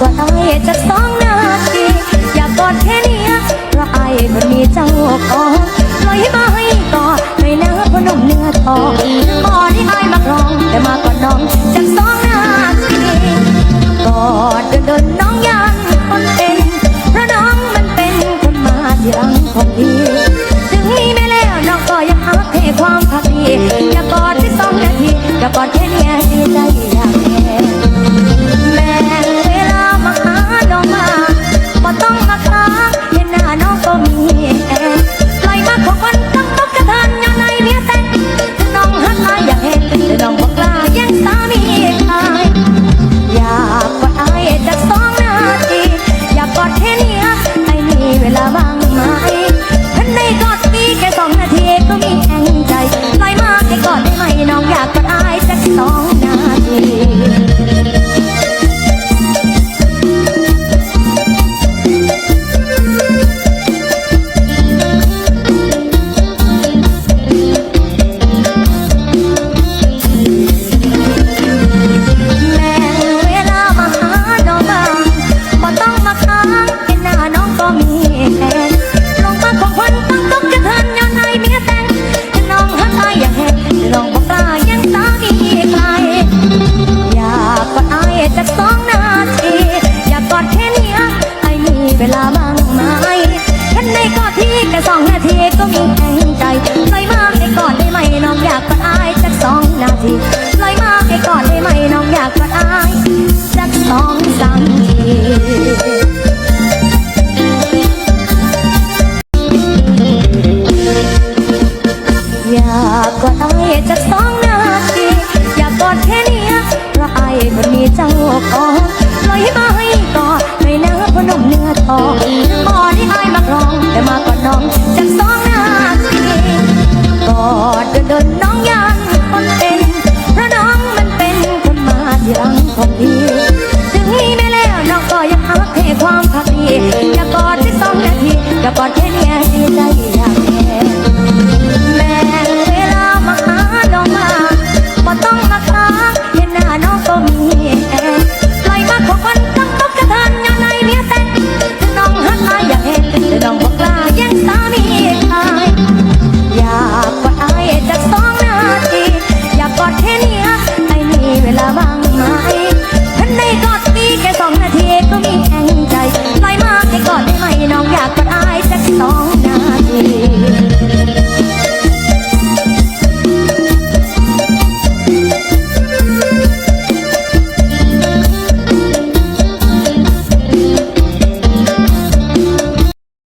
ก็ต้องเหตุจากสอง อยากกายสักสองนาทีแม่เวลามาหาน้อบ้างบ่ต้องมาค้างเป็นหน้าน้องก็มีากกอดไอ้จักสองนาทีอยากกอดแค่เนี้ยเพราะไอ้คนมีเจ้าของปลอยมาให้กอดไม่เนื้อพนมเนื้อทองพอที่ไอ้มากรองแต่มากอดน้องจักสองนาทีกอดเดินเดินน้องยันคนเป็นเพราะน้องมันเป็นคนมาที่รังของพี่ถึงมีแม่แล้วน้องก็ยังหักให้ความพักดีอย่ากอดที่สองนาทีอย่ากอดแค่